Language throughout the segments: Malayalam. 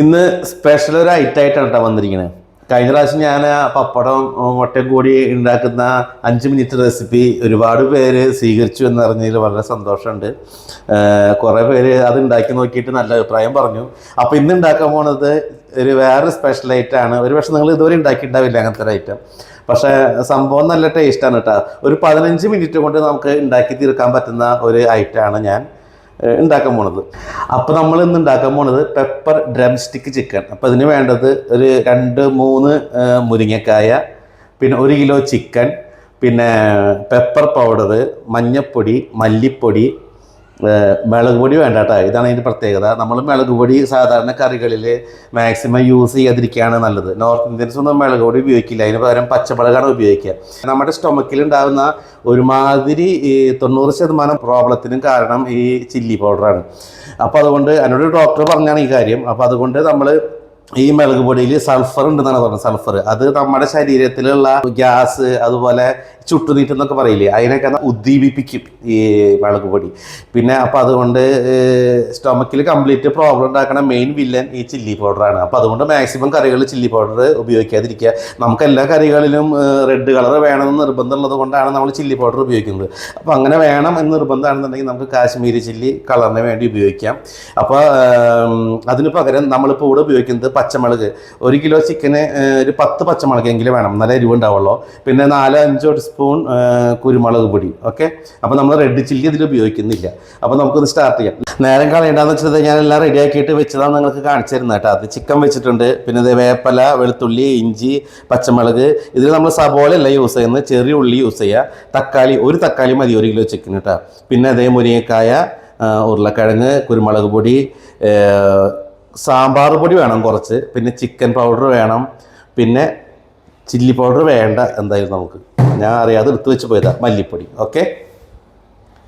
ഇന്ന് സ്പെഷ്യൽ ഒരു ഐറ്റം ആയിട്ടാണ് കേട്ടോ വന്നിരിക്കുന്നത് കഴിഞ്ഞ പ്രാവശ്യം ഞാൻ പപ്പടം മുട്ടയും കൂടി ഉണ്ടാക്കുന്ന അഞ്ച് മിനിറ്റ് റെസിപ്പി ഒരുപാട് പേര് സ്വീകരിച്ചു എന്ന് അറിഞ്ഞതിൽ വളരെ സന്തോഷമുണ്ട്. കുറേ പേര് അത് ഉണ്ടാക്കി നോക്കിയിട്ട് നല്ല അഭിപ്രായം പറഞ്ഞു. അപ്പോൾ ഇന്ന് ഉണ്ടാക്കാൻ പോണത് ഒരു വേറെ സ്പെഷ്യൽ ഐറ്റം ആണ്. ഒരു പക്ഷെ നിങ്ങൾ ഇതുവരെ ഉണ്ടാക്കിയിട്ടുണ്ടാവില്ല അങ്ങനത്തെ ഒരു ഐറ്റം പക്ഷേ സംഭവം നല്ല ടേസ്റ്റാണ് കേട്ടോ ഒരു പതിനഞ്ച് മിനിറ്റ് കൊണ്ട് നമുക്ക് ഉണ്ടാക്കി തീർക്കാൻ പറ്റുന്ന ഒരു ഐറ്റമാണ് ഞാൻ. ഉണ്ടാക്കാൻ പോണത്. അപ്പോൾ നമ്മൾ ഇന്ന് ഉണ്ടാക്കാൻ പോണത് പെപ്പർ ഡ്രം സ്റ്റിക്ക് ചിക്കൻ അപ്പോൾ ഇതിന് വേണ്ടത് ഒരു രണ്ട് മൂന്ന് മുരിങ്ങക്കായ പിന്നെ ഒരു കിലോ ചിക്കൻ പിന്നെ പെപ്പർ പൗഡർ മഞ്ഞപ്പൊടി മല്ലിപ്പൊടി മുളക് പൊടി വേണ്ട കേട്ടോ ഇതാണ് അതിന്റെ പ്രത്യേകത. നമ്മൾ മുളക് പൊടി സാധാരണ കറികളിൽ മാക്സിമം യൂസ് ചെയ്യാതിരിക്കുകയാണ് നല്ലത്. നോർത്ത് ഇന്ത്യൻസ് ഒന്നും മുളക് പൊടി ഉപയോഗിക്കില്ല. അതിന് പകരം പച്ചമുളകാണ് ഉപയോഗിക്കുക. നമ്മുടെ സ്റ്റൊമക്കിൽ ഉണ്ടാകുന്ന ഒരുമാതിരി തൊണ്ണൂറ് ശതമാനം പ്രോബ്ലത്തിനും കാരണം ഈ ചില്ലി പൗഡറാണ് അപ്പോൾ അതുകൊണ്ട് എന്നോട് ഡോക്ടർ പറഞ്ഞാണ് ഈ കാര്യം. അപ്പോൾ അതുകൊണ്ട് നമ്മൾ ഈ മിളക് പൊടിയിൽ സൾഫർ ഉണ്ടെന്നാണ് പറഞ്ഞത് സൾഫർ. അത് നമ്മുടെ ശരീരത്തിലുള്ള ഗ്യാസ് അതുപോലെ ചുട്ടുനീറ്റ് എന്നൊക്കെ പറയില്ലേ അതിനൊക്കെ ഉദ്ദീപിപ്പിക്കും ഈ മിളക് പൊടി. പിന്നെ അപ്പോൾ അതുകൊണ്ട് സ്റ്റൊമക്കിൽ കംപ്ലീറ്റ് പ്രോബ്ലം ഉണ്ടാക്കുന്ന മെയിൻ വില്ലൻ ഈ ചില്ലി പൗഡറാണ് അപ്പോൾ അതുകൊണ്ട് മാക്സിമം കറികളിൽ ചില്ലി പൗഡർ ഉപയോഗിക്കാതിരിക്കുക. നമുക്ക് എല്ലാ കറികളിലും റെഡ് കളർ വേണമെന്ന് നിർബന്ധമുള്ളത് കൊണ്ടാണ് നമ്മൾ ചില്ലി പൗഡർ ഉപയോഗിക്കുന്നത്. അപ്പോൾ അങ്ങനെ വേണം എന്ന് നിർബന്ധമാണെന്നുണ്ടെങ്കിൽ നമുക്ക് കാശ്മീരി ചില്ലി കളറിന് വേണ്ടി ഉപയോഗിക്കാം. അപ്പോൾ അതിന് പകരം നമ്മളിപ്പോൾ ഇവിടെ ഉപയോഗിക്കുന്നത് പച്ചമുളക്. ഒരു കിലോ ചിക്കന് ഒരു പത്ത് പച്ചമുളകെങ്കിലും വേണം. നല്ല എരിവ് ഉണ്ടാവുള്ളൂ പിന്നെ നാലോ അഞ്ചോ സ്പൂൺ കുരുമുളക് പൊടി. ഓക്കെ? അപ്പോൾ നമ്മൾ റെഡ് ചില്ലി ഇതിൽ ഉപയോഗിക്കുന്നില്ല. അപ്പോൾ നമുക്കൊന്ന് സ്റ്റാർട്ട് ചെയ്യാം. നേരം കളയേണ്ടതെന്ന് വെച്ചാൽ ഞാൻ എല്ലാം റെഡി ആക്കിയിട്ട് വെച്ചതാണ് നിങ്ങൾക്ക് കാണിച്ചു തരുന്നത് കേട്ടോ. അത് ചിക്കൻ വെച്ചിട്ടുണ്ട്. പിന്നെ ഇത് വേപ്പല വെളുത്തുള്ളി ഇഞ്ചി പച്ചമുളക്. ഇതിൽ നമ്മൾ സബോളയല്ല യൂസ് ചെയ്യുന്നത്. ചെറിയ ഉള്ളി യൂസ് ചെയ്യുക. തക്കാളി ഒരു തക്കാളി മതി ഒരു കിലോ ചിക്കൻ കേട്ടോ. പിന്നെ അതേ മുരിങ്ങക്കായ ഉരുളക്കിഴങ്ങ് കുരുമുളക് പൊടി സാമ്പാർ പൊടി വേണം കുറച്ച് പിന്നെ ചിക്കൻ പൗഡർ വേണം പിന്നെ ചില്ലി പൗഡർ വേണ്ട എന്തായാലും നമുക്ക്. ഞാൻ അറിയാതെ എടുത്തു വെച്ച് പോയതാ മല്ലിപ്പൊടി. ഓക്കെ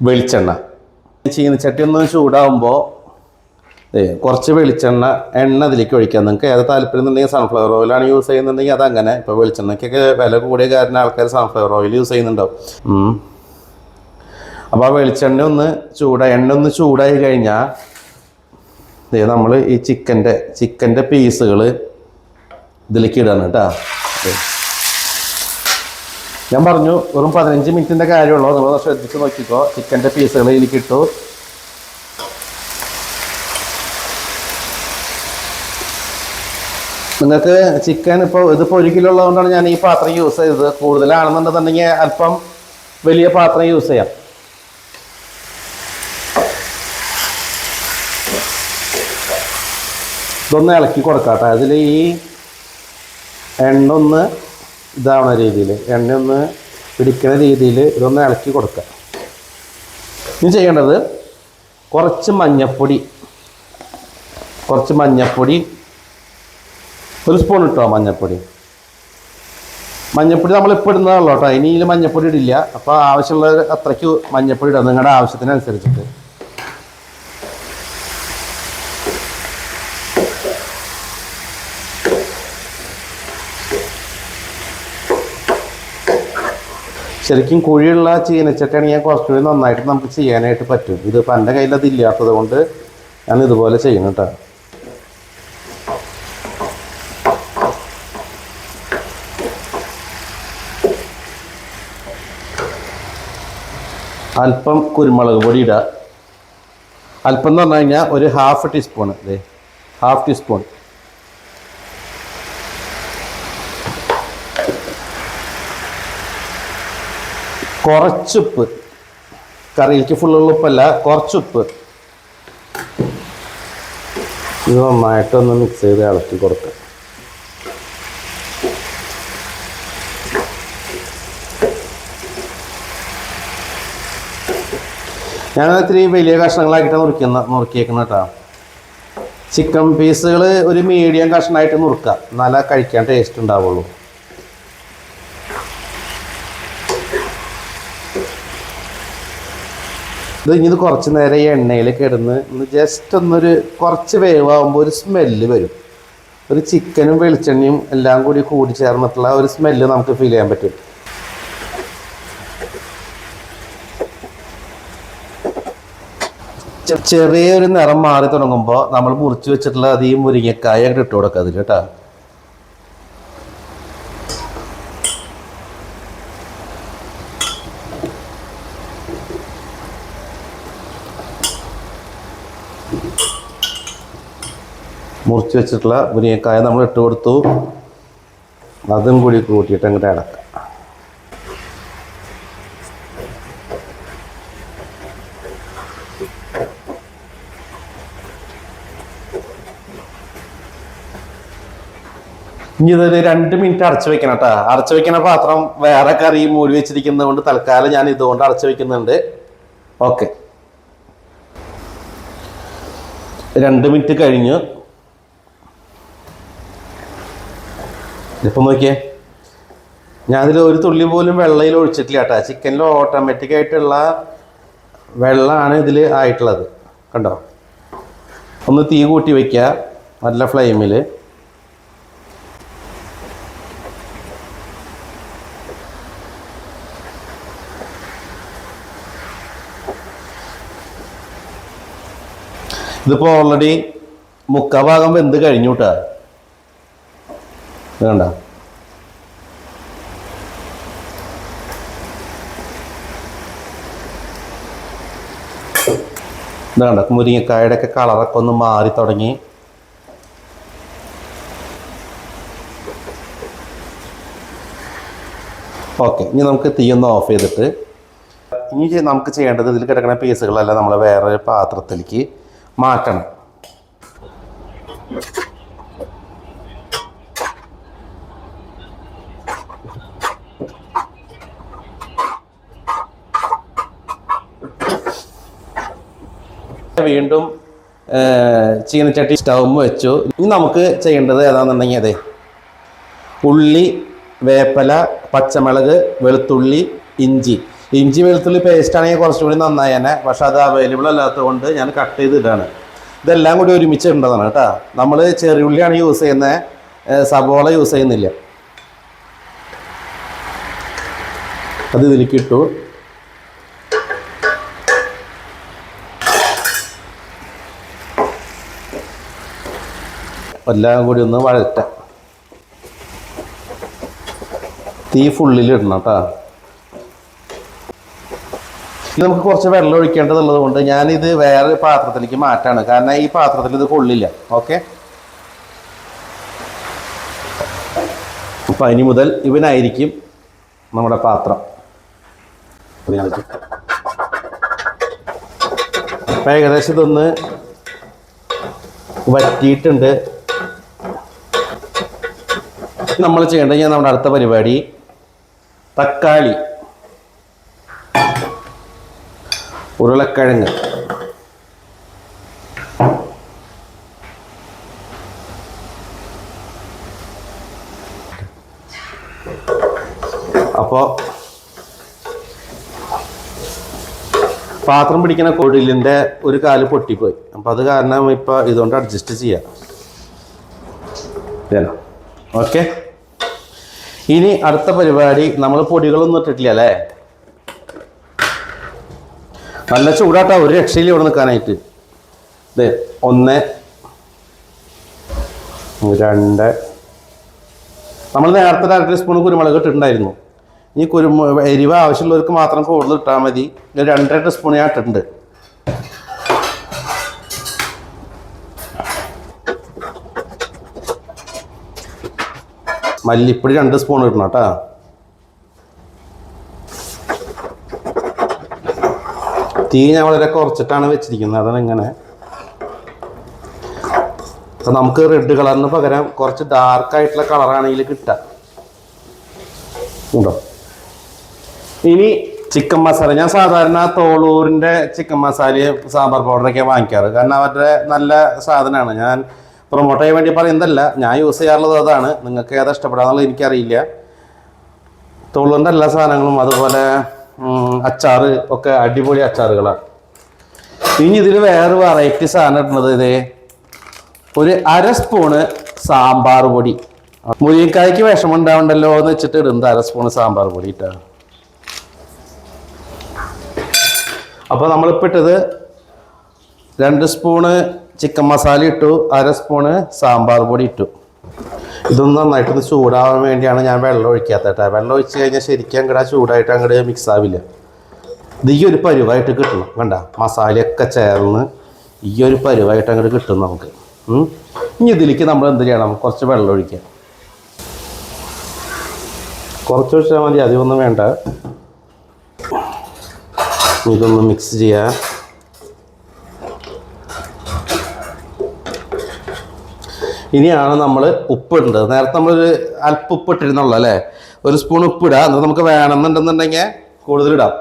വെളിച്ചെണ്ണ. ചീനച്ചട്ടി ഒന്ന് ചൂടാവുമ്പോൾ കുറച്ച് വെളിച്ചെണ്ണ എണ്ണ അതിലേക്ക് ഒഴിക്കാം. നിങ്ങൾക്ക് ഏത് താല്പര്യം എന്നുണ്ടെങ്കിൽ സൺഫ്ലവർ ഓയിലാണ് യൂസ് ചെയ്യുന്നുണ്ടെങ്കിൽ അതങ്ങനെ. ഇപ്പോൾ വെളിച്ചെണ്ണയ്ക്കൊക്കെ വില കൂടിയ കാരണം ആൾക്കാർ സൺഫ്ലവർ ഓയിൽ യൂസ് ചെയ്യുന്നുണ്ടാവും. അപ്പോൾ ആ വെളിച്ചെണ്ണ ഒന്ന് ചൂടായി എണ്ണ ഒന്ന് ചൂടായി കഴിഞ്ഞാൽ നമ്മൾ ഈ ചിക്കന്റെ ചിക്കന്റെ പീസുകൾ ഇതിലേക്ക് ഇടാണ് കേട്ടോ. ഞാൻ പറഞ്ഞു വെറും പതിനഞ്ച് മിനിറ്റിന്റെ കാര്യമുള്ളൂ. നിങ്ങൾ ശ്രദ്ധിച്ച് നോക്കിക്കോ. ചിക്കന്റെ പീസുകൾ ഇതിലേക്ക് ഇട്ടു. നിങ്ങൾക്ക് ചിക്കൻ ഇപ്പോൾ ഇതിപ്പോൾ ഒരു കിലോ ഉള്ളതുകൊണ്ടാണ് ഞാൻ ഈ പാത്രം യൂസ് ചെയ്തത്. കൂടുതലാണെന്നുണ്ടെന്നുണ്ടെങ്കിൽ അല്പം വലിയ പാത്രം യൂസ് ചെയ്യാം. ഇതൊന്ന് ഇളക്കി കൊടുക്കാം കേട്ടോ അതിൽ ഈ എണ്ണ ഒന്ന് ഇതാവണ രീതിയിൽ എണ്ണ ഒന്ന് പിടിക്കുന്ന രീതിയിൽ ഇതൊന്ന് ഇളക്കി കൊടുക്കുക ഇനി ചെയ്യേണ്ടത് കുറച്ച് മഞ്ഞപ്പൊടി കുറച്ച് മഞ്ഞപ്പൊടി ഒരു സ്പൂൺ ഇട്ടോ മഞ്ഞപ്പൊടി. മഞ്ഞപ്പൊടി നമ്മളിപ്പോൾ ഇടുന്നതാണല്ലോ കേട്ടോ. ഇനി മഞ്ഞപ്പൊടി ഇടില്ല. അപ്പോൾ ആവശ്യമുള്ള അത്രയ്ക്ക് മഞ്ഞപ്പൊടി ഇടാം നിങ്ങളുടെ ആവശ്യത്തിനനുസരിച്ചിട്ട്. ശരിക്കും കുഴിയുള്ള കുറച്ചു കുറച്ചുകൂടി നന്നായിട്ട് നമുക്ക് ചെയ്യാനായിട്ട് പറ്റും. ഇത് ഇപ്പം എന്റെ കയ്യിൽ അതില്ലാത്തത് കൊണ്ട് ഞാൻ ഇതുപോലെ ചെയ്യണം കേട്ടോ അല്പം കുരുമുളക് പൊടി ഇടുക അല്പം എന്ന് പറഞ്ഞു കഴിഞ്ഞാൽ ഒരു ഹാഫ് ടീസ്പൂൺ അല്ലേ ഹാഫ് ടീസ്പൂൺ കുറച്ചുപ്പ് കറിയിലേക്ക് ഫുള്ളുള്ള ഉപ്പല്ല കുറച്ചുപ്പ് ഇത് നന്നായിട്ടൊന്ന് മിക്സ് ചെയ്ത് ഇളക്കി കൊടുക്കുക ഞാനത് ഇത്തിരി വലിയ കഷ്ണങ്ങളാക്കിയിട്ട് നുറുക്കുന്ന നുറുക്കിയേക്കണം കേട്ടോ. ചിക്കൻ പീസുകൾ ഒരു മീഡിയം കഷ്ണമായിട്ട് നുറുക്കുക എന്നാലേ കഴിക്കാൻ ടേസ്റ്റ് ഉണ്ടാവുള്ളൂ. ഇത് ഇനി ഇത് കുറച്ച് നേരം ഈ എണ്ണയിൽ കിടന്ന് ഒന്ന് ജസ്റ്റ് ഒന്നൊരു കുറച്ച് വേവാകുമ്പോൾ ഒരു സ്മെല്ല് വരും. ഒരു ചിക്കനും വെളിച്ചെണ്ണയും എല്ലാം കൂടി കൂടി ചേർന്നിട്ടുള്ള ഒരു സ്മെല്ല് നമുക്ക് ഫീൽ ചെയ്യാൻ പറ്റും. ചെറിയൊരു നിറം മാറി തുടങ്ങുമ്പോൾ നമ്മൾ മുറിച്ച് വെച്ചിട്ടുള്ള അത് ഈ മുരിങ്ങക്കായ ഇട്ട് കൊടുക്കുക അതിൽ കേട്ടോ. മുറിച്ച് വെച്ചിട്ടുള്ള മുരിങ്ങക്കായ നമ്മൾ ഇട്ട് കൊടുത്തു. അതും കൂടി കൂട്ടിയിട്ട് അങ്ങോട്ട് അടക്കാം. ഇനി ഇതൊരു രണ്ട് മിനിറ്റ് അടച്ചു വെക്കണം കേട്ടോ. അടച്ചു വെക്കണ പാത്രം വേറെ കറി മൂടി വെച്ചിരിക്കുന്നത് കൊണ്ട് തൽക്കാലം ഞാൻ ഇതുകൊണ്ട് അടച്ചു വെക്കുന്നുണ്ട്. ഓക്കെ. രണ്ട് മിനിറ്റ് കഴിഞ്ഞ്. ഇപ്പം നോക്കിയേ. ഞാനതിൽ ഒരു തുള്ളി പോലും വെള്ളയിൽ ഒഴിച്ചിട്ടില്ല കേട്ടോ. ചിക്കനിൽ ഓട്ടോമാറ്റിക് ആയിട്ടുള്ള വെള്ളമാണ് ഇതിൽ ആയിട്ടുള്ളത്. കണ്ടോ? ഒന്ന് തീ കൂട്ടി വയ്ക്കുക നല്ല ഫ്ലെയിമിൽ ഇതിപ്പോൾ ഓൾറെഡി മുക്കാ ഭാഗം വെന്ത് കഴിഞ്ഞു കേട്ടോ ഇത് കണ്ടോ? ഇത് കണ്ടോ? മുരിങ്ങക്കായുടെ ഒക്കെ കളറൊക്കെ ഒന്ന് മാറി തുടങ്ങി. ഓക്കെ ഇനി നമുക്ക് തീ ഒന്ന് ഓഫ് ചെയ്തിട്ട്. ഇനി നമുക്ക് ചെയ്യേണ്ടത് ഇതിൽ കിടക്കുന്ന പീസുകളെല്ലാം നമ്മൾ വേറൊരു പാത്രത്തിലേക്ക് മാറ്റണം. വീണ്ടും ചീനച്ചട്ടി സ്റ്റവും വെച്ചു. ഇനി നമുക്ക് ചെയ്യേണ്ടത് ഏതാണെന്നുണ്ടെങ്കിൽ അതെ ഉള്ളി വേപ്പല പച്ചമുളക് വെളുത്തുള്ളി ഇഞ്ചി. ഇഞ്ചി വെളുത്തുള്ളി പേസ്റ്റ് ആണെങ്കിൽ കുറച്ചുകൂടി നന്നായി തന്നെ. പക്ഷെ അത് അവൈലബിൾ അല്ലാത്തത് കൊണ്ട് ഞാൻ കട്ട് ചെയ്തിട്ടാണ്. ഇതെല്ലാം കൂടി ഒരുമിച്ച് ഇടേണ്ടതാണ് കേട്ടോ നമ്മൾ ചെറിയുള്ളിയാണ് യൂസ് ചെയ്യുന്നത്. സബോള യൂസ് ചെയ്യുന്നില്ല. അത് ഇതിലേക്ക് ഇട്ടു. എല്ലാം കൂടി ഒന്ന് വഴറ്റ. തീ ഫുള്ളിൽ ഇടണം കേട്ടോ. ഇത് നമുക്ക് കുറച്ച് വെള്ളം ഒഴിക്കേണ്ടതുള്ളത് കൊണ്ട് ഞാനിത് വേറെ പാത്രത്തിലേക്ക് മാറ്റാണ്. കാരണം ഈ പാത്രത്തിൽ ഇത് കൊള്ളില്ല. ഓക്കെ? അപ്പം ഇനി മുതൽ ഇവനായിരിക്കും നമ്മുടെ പാത്രം. അപ്പം ഏകദേശം ഇതൊന്ന് വറ്റിയിട്ടുണ്ട്. നമ്മൾ ചെയ്യേണ്ടത് ഞാൻ നമ്മുടെ അടുത്ത പരിപാടി തക്കാളി. ഉരുളക്കിഴങ്ങ്. അപ്പോൾ പാത്രം പിടിക്കുന്ന കൊടിലിന്റെ ഒരു കാൽ പൊട്ടിപ്പോയി. അപ്പോൾ അത് കാരണം ഇപ്പോൾ ഇതുകൊണ്ട് അഡ്ജസ്റ്റ് ചെയ്യാം. ഇതല്ലോ ഓക്കെ ഇനി അടുത്ത പരിപാടി നമ്മൾ പൊടികളൊന്നും ഇട്ടിട്ടില്ല അല്ലേ? നല്ല ചൂടാട്ടാ ഒരു രക്ഷയിൽ ഇവിടെ നിൽക്കാനായിട്ട്. ഇത് ഒന്ന് രണ്ട്. നമ്മൾ നേരത്തെ അര ടീസ്പൂൺ കുരുമുളക് ഇട്ടിട്ടുണ്ടായിരുന്നു. ഈ കുരുമു എരിവ് ആവശ്യമുള്ളവർക്ക് മാത്രം കൂടുതൽ ഇട്ടാൽ മതി. രണ്ടര ടീസ്പൂൺ ഞാൻ ഇട്ടിട്ടുണ്ട്. മല്ലിപ്പൊടി രണ്ട് സ്പൂൺ ഇടണം കേട്ടോ. തീ ഞാൻ വളരെ കുറച്ചിട്ടാണ് വെച്ചിരിക്കുന്നത്. അതാണ് ഇങ്ങനെ നമുക്ക് റെഡ് കളറിന് പകരം കുറച്ച് ഡാർക്ക് ആയിട്ടുള്ള കളറാണെങ്കിൽ കിട്ടുക. ഉണ്ടോ? ഇനി ചിക്കൻ മസാല ഞാൻ സാധാരണ തോളൂരിന്റെ ചിക്കൻ മസാലയും സാമ്പാർ പൗഡറൊക്കെ വാങ്ങിക്കാറ്. കാരണം അവരുടെ നല്ല സാധനമാണ്. ഞാൻ പ്രൊമോട്ട് ചെയ്യാൻ വേണ്ടി പറയുന്നതല്ല. ഞാൻ യൂസ് ചെയ്യാറുള്ളത് അതാണ്. നിങ്ങൾക്ക് ഏതാ ഇഷ്ടപ്പെടാന്നുള്ളത് എനിക്കറിയില്ല. തോളൂരിന്റെ എല്ലാ സാധനങ്ങളും അതുപോലെ അച്ചാറ് ഒക്കെ അടിപൊളി അച്ചാറുകളാണ് ഇനി ഇതിൽ വേറെ വെറൈറ്റി സാധനം ഇടുന്നത് ഇതേ ഒരു അര സ്പൂണ് സാമ്പാർ പൊടി. മുരിങ്ങക്കായ്ക്ക് വിഷമം ഉണ്ടാവണ്ടല്ലോ എന്ന് വെച്ചിട്ട് ഇടുന്നത് അര സ്പൂണ് സാമ്പാർ പൊടി ഇട്ടാ. അപ്പോൾ നമ്മളിപ്പോൾ ഇട്ടത് രണ്ട് സ്പൂണ് ചിക്കൻ മസാല ഇട്ടു അര സ്പൂണ് സാമ്പാർ പൊടി ഇട്ടു. ഇതൊന്ന് നന്നായിട്ടൊന്ന് ചൂടാവാൻ വേണ്ടിയാണ് ഞാൻ വെള്ളം ഒഴിക്കാത്ത കേട്ടോ. വെള്ളം ഒഴിച്ച് കഴിഞ്ഞാൽ ശരിക്കും അങ്ങോട്ട് ചൂടായിട്ട് അങ്ങോട്ട് മിക്സ് ആവില്ല. ഇത് ഈ ഒരു പരുവായിട്ട് കിട്ടണം കണ്ട? മസാലയൊക്കെ ചേർന്ന് ഈ ഒരു പരുവായിട്ട് അങ്ങോട്ട് കിട്ടും നമുക്ക്. ഇനി ഇതിലേക്ക് നമ്മൾ എന്ത് ചെയ്യണം? കുറച്ച് വെള്ളം ഒഴിക്കാം. കുറച്ച് ഒഴിച്ചാൽ മതി അധികമൊന്നും വേണ്ട. ഇതൊന്ന് മിക്സ് ചെയ്യാം. ഇനിയാണ് നമ്മൾ ഉപ്പിടേണ്ടത്. നേരത്തെ നമ്മളൊരു അല്പ ഉപ്പ് ഇട്ടിരുന്നുള്ളൂ അല്ലേ? ഒരു സ്പൂൺ ഉപ്പിടുക എന്നിട്ട് നമുക്ക് വേണമെന്നുണ്ടെന്നുണ്ടെങ്കിൽ കൂടുതലിടാം.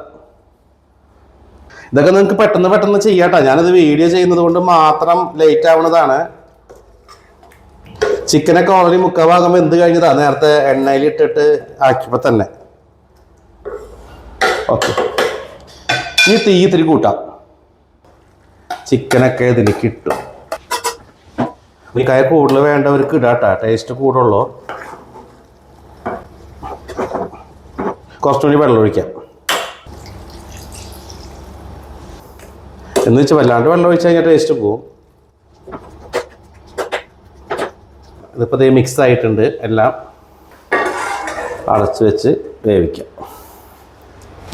ഇതൊക്കെ നിങ്ങൾക്ക് പെട്ടെന്ന് പെട്ടെന്ന് ചെയ്യാട്ടോ. ഞാനിത് വീഡിയോ ചെയ്യുന്നത് കൊണ്ട് മാത്രം ലേറ്റ് ആവുന്നതാണ് ചിക്കനൊക്കെ ഓൾറെഡി മുക്കാൽ ഭാഗം വെന്ത് കഴിഞ്ഞതാ. നേരത്തെ എണ്ണയിൽ ഇട്ടിട്ട് ആക്കിയപ്പോൾ തന്നെ. ഓക്കെ ഇനി തീ ഇത്തിരി കൂട്ടാം. ചിക്കനൊക്കെ ഇതിലേക്ക് ഇട്ടു ഈ കയ കൂടുതൽ വേണ്ടവർക്ക് ഇടാട്ടാ. ടേസ്റ്റ് കൂടുള്ളൂ കുറച്ചുകൂടി വെള്ളം ഒഴിക്കാം. എന്ന് വെച്ചാൽ വല്ലാണ്ട് വെള്ളം ഒഴിച്ച് കഴിഞ്ഞാൽ ടേസ്റ്റ് പോവും. ഇതിപ്പോൾ ഇത് മിക്സ് ആയിട്ടുണ്ട്. എല്ലാം അടച്ച് വെച്ച് വേവിക്കാം.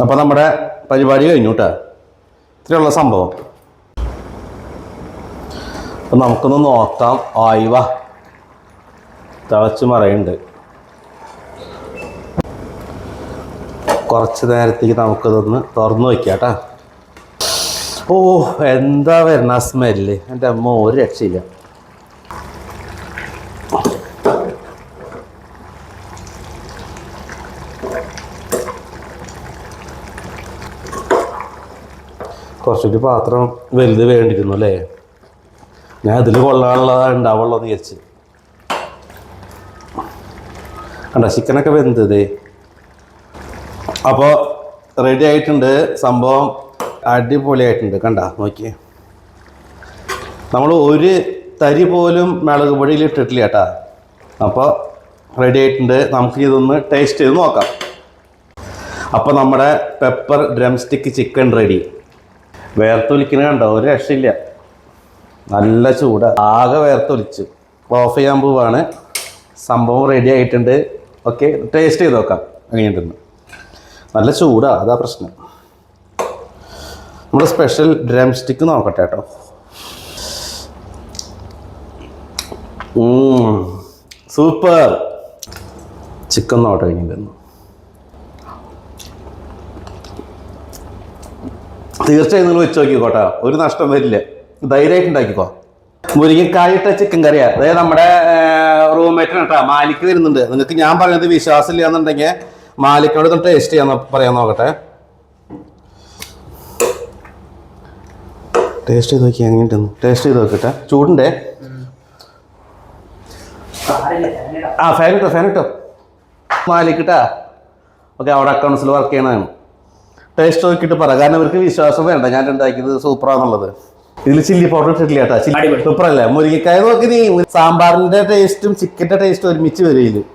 അപ്പോൾ നമ്മുടെ പരിപാടി കഴിഞ്ഞു കേട്ടോ ഇത്രയുള്ള സംഭവം. അപ്പം നമുക്കൊന്ന് നോക്കാം. ആയിവ തിളച്ച് മറയുണ്ട്. കുറച്ച് നേരത്തേക്ക് നമുക്കിതൊന്ന് തുറന്നു വയ്ക്കാം കേട്ടോ. ഓ എന്താ വരുന്ന സ്മെല്ല്? എന്റെ അമ്മ ഒരു രക്ഷയില്ല. കുറച്ചുകൂടി പാത്രം വലുത് വേണ്ടിയിരുന്നു അല്ലേ? ഞാൻ ഇതിൽ കൊള്ളാനുള്ളതാണ് ഉണ്ടാവുള്ളൂ എന്ന് വിചാരിച്ച്. കണ്ട ചിക്കനൊക്കെ വെന്തത് അപ്പോൾ റെഡി ആയിട്ടുണ്ട്. സംഭവം അടിപൊളിയായിട്ടുണ്ട്. കണ്ട നോക്കിയേ. നമ്മൾ ഒരു തരി പോലും മുളക് പൊടിയിൽ ഇട്ടിട്ടില്ല കേട്ടാ. അപ്പോൾ റെഡി ആയിട്ടുണ്ട്. നമുക്ക് ഇതൊന്ന് ടേസ്റ്റ് ചെയ്ത് നോക്കാം. അപ്പോൾ നമ്മുടെ pepper drumstick chicken ready വേർത്തൊലിക്കണ കണ്ടോ ഒരു രക്ഷയില്ല. നല്ല ചൂട്. ആകെ വേർത്തൊലിച്ച്. ഓഫ് ചെയ്യാൻ പോവാണ്. സംഭവം റെഡി ആയിട്ടുണ്ട്. ഓക്കെ ടേസ്റ്റ് ചെയ്ത് നോക്കാം. എങ്ങനെയുണ്ടെന്ന്. നല്ല ചൂടാ അതാ പ്രശ്നം. നമ്മുടെ സ്പെഷ്യൽ ഡ്രം സ്റ്റിക്ക് നോക്കട്ടെ കേട്ടോ. സൂപ്പർ ചിക്കൻ നോട്ട് കഴിഞ്ഞിരുന്നു തീർച്ചയായും നിങ്ങൾ വെച്ച് നോക്കിക്കോട്ടെ. ഒരു നഷ്ടം വരില്ല. ധൈര്യമായിട്ട് ഉണ്ടാക്കിക്കോ മുരിങ്ങക്കായിട്ട ചിക്കൻ കറിയാ. അതായത് നമ്മുടെ റൂംമേറ്റിന് കേട്ടോ മാലിക്ക് വരുന്നുണ്ട്. നിങ്ങൾക്ക് ഞാൻ പറയുന്നത് വിശ്വാസമില്ല എന്നുണ്ടെങ്കിൽ മാലിക്കോട് ഒന്ന് ടേസ്റ്റ് ചെയ്യാന്ന് പറയാൻ നോക്കട്ടെ. ടേസ്റ്റ് ചെയ്ത് നോക്കി എങ്ങനെയുണ്ടെന്ന് ടേസ്റ്റ് ചെയ്ത് നോക്കട്ടെ ചൂടുണ്ടേ? ആ ഫാൻ കിട്ടോ ഫാൻ കിട്ടോ മാലിക്കിട്ടാ ഓക്കെ അവിടെ അക്കൗണ്ട്സിൽ വർക്ക് ചെയ്യണതാണ്. ടേസ്റ്റ് നോക്കിയിട്ട് പറ. കാരണം ഇവർക്ക് വിശ്വാസം വേണ്ട. ഞാൻ ഉണ്ടാക്കിയത് സൂപ്പറാന്നുള്ളത് ഇതിൽ ചില്ലി പൗഡർ ഇട്ടിട്ടില്ല കേട്ടോ. ചില്ലി സൂപ്പർ അല്ലേ മുരിങ്ങക്കായ നോക്കി നീ. സാമ്പാറിന്റെ ടേസ്റ്റും ചിക്കന്റെ ടേസ്റ്റും ഒരുമിച്ച് വരും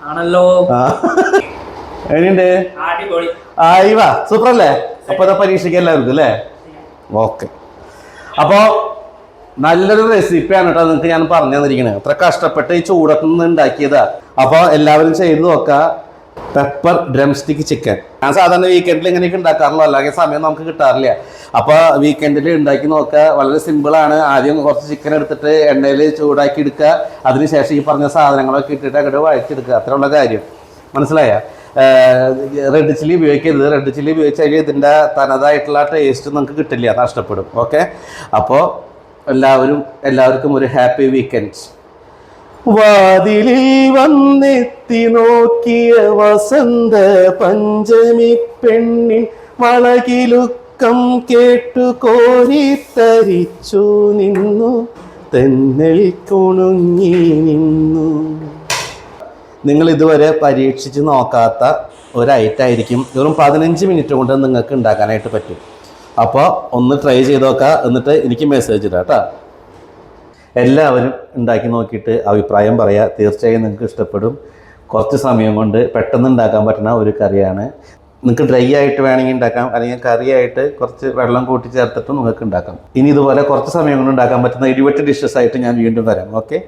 ആണല്ലോ. ആ. എങ്ങനെയുണ്ട്? അടിപൊളി. ആയി വാ. സൂപ്പർ അല്ലേ അപ്പൊ ഇതാ പരീക്ഷിക്കാൻ എല്ലാവർക്കും അല്ലേ? ഓക്കെ. അപ്പോ നല്ലൊരു റെസിപ്പിയാണ് കേട്ടോ നിങ്ങൾക്ക് ഞാൻ പറഞ്ഞു തന്നിരിക്കുന്നത് അത്ര കഷ്ടപ്പെട്ട് ഈ ചൂടത്തുനിന്ന് ഉണ്ടാക്കിയതാ. അപ്പോൾ എല്ലാവരും ചെയ്ത് നോക്കുക പെപ്പർ ഡ്രം സ്റ്റിക്ക് ചിക്കൻ ഞാൻ സാധാരണ വീക്കെൻഡിൽ ഇങ്ങനെയൊക്കെ ഉണ്ടാക്കാറുള്ളൂ. അല്ലാതെ സമയം നമുക്ക് കിട്ടാറില്ല. അപ്പോൾ വീക്കെൻഡിൽ ഉണ്ടാക്കി നോക്കുക. വളരെ സിമ്പിളാണ് ആദ്യം കുറച്ച് ചിക്കൻ എടുത്തിട്ട് എണ്ണയിൽ ചൂടാക്കി എടുക്കുക. അതിനുശേഷം ഈ പറഞ്ഞ സാധനങ്ങളൊക്കെ ഇട്ടിട്ട് അങ്ങോട്ട് വഴച്ചെടുക്കുക അത്രയുള്ള കാര്യം. മനസ്സിലായ? റെഡ് ചില്ലി ഉപയോഗിക്കരുത്. റെഡ് ചില്ലി ഉപയോഗിച്ച് കഴിഞ്ഞാൽ ഇതിന്റെ തനതായിട്ടുള്ള ടേസ്റ്റ് നമുക്ക് കിട്ടില്ല. നഷ്ടപ്പെടും. ഓക്കെ അപ്പോൾ എല്ലാവരും എല്ലാവർക്കും ഒരു ഹാപ്പി വീക്കെൻഡ് വാതിലിൽ വന്നെത്തി നോക്കിയ വസന്ത പഞ്ചമി പെണ്ണിൻ വളകിലുക്കം കേട്ടു കോരിത്തരിച്ചു നിന്നു. തെന്നൽ കുണുങ്ങി നിന്നു. നിങ്ങൾ ഇതുവരെ പരീക്ഷിച്ച് നോക്കാത്ത ഒരു ഐറ്റം ആയിരിക്കും. വെറും പതിനഞ്ച് മിനിറ്റ് കൊണ്ട് നിങ്ങൾക്ക് ഉണ്ടാക്കാനായിട്ട് പറ്റും. അപ്പോൾ ഒന്ന് ട്രൈ ചെയ്ത് നോക്കുക. എന്നിട്ട് എനിക്ക് മെസ്സേജ് ഇടാം കേട്ടോ. എല്ലാവരും ഉണ്ടാക്കി നോക്കിയിട്ട് അഭിപ്രായം പറയുക തീർച്ചയായും നിങ്ങൾക്ക് ഇഷ്ടപ്പെടും. കുറച്ച് സമയം കൊണ്ട് പെട്ടെന്ന് ഉണ്ടാക്കാൻ പറ്റുന്ന ഒരു കറിയാണ്. നിങ്ങൾക്ക് ഡ്രൈ ആയിട്ട് വേണമെങ്കിൽ ഉണ്ടാക്കാം. അല്ലെങ്കിൽ കറിയായിട്ട് കുറച്ച് വെള്ളം കൂട്ടി ചേർത്തിട്ട് നിങ്ങൾക്ക് ഉണ്ടാക്കാം. ഇനി ഇതുപോലെ കുറച്ച് സമയം കൊണ്ട് ഉണ്ടാക്കാൻ പറ്റുന്ന ഇരുപത്തി ഡിഷസ് ആയിട്ട് ഞാൻ വീണ്ടും വരാം. ഓക്കെ